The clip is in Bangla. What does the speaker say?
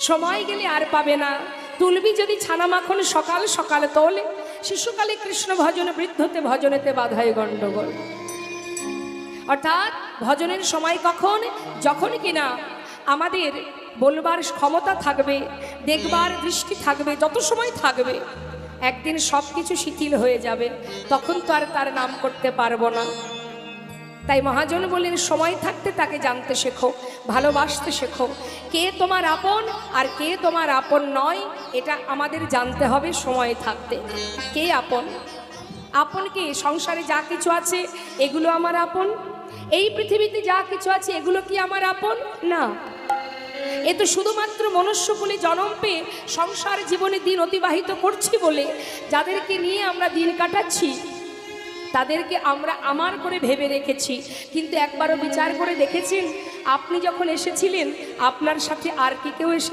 সময় গেলে আর পাবে না। তুলবি যদি ছানা মাখন সকাল সকাল তোলে, শিশুকালে কৃষ্ণ ভজন, বৃদ্ধতে ভজনেতে বাধায় গণ্ডগোল অর্থাৎ ভজনের সময় কখন? যখন কিনা আমাদের বলবার ক্ষমতা থাকবে, দেখবার দৃষ্টি থাকবে, যত সময় থাকবে, একদিন সব কিছু শিথিল হয়ে যাবে। তখন তো আর তার নাম করতে পারব না। তাই মহাজন বললেন, সময় থাকতে তাকে জানতে শেখো, ভালোবাসতে শেখো। কে তোমার আপন আর কে তোমার আপন নয়, এটা আমাদের জানতে হবে সময় থাকতে। কে আপন? আপন কে? সংসারে যা কিছু আছে, এগুলো আমার আপন? এই পৃথিবীতে যা কিছু আছে, এগুলো কি আমার আপন? না। এ তো শুধুমাত্র মনুষ্যকুলে জনম পেয়ে সংসার জীবনে দিন অতিবাহিত করছি বলে, যাদেরকে নিয়ে আমরা দিন কাটাচ্ছি তাদেরকে আমরা আমার করে ভেবে রেখেছি। কিন্তু একবারও বিচার করে দেখেছেন? আপনি যখন এসেছিলেন, আপনার সাথে আর কি কেউ এসে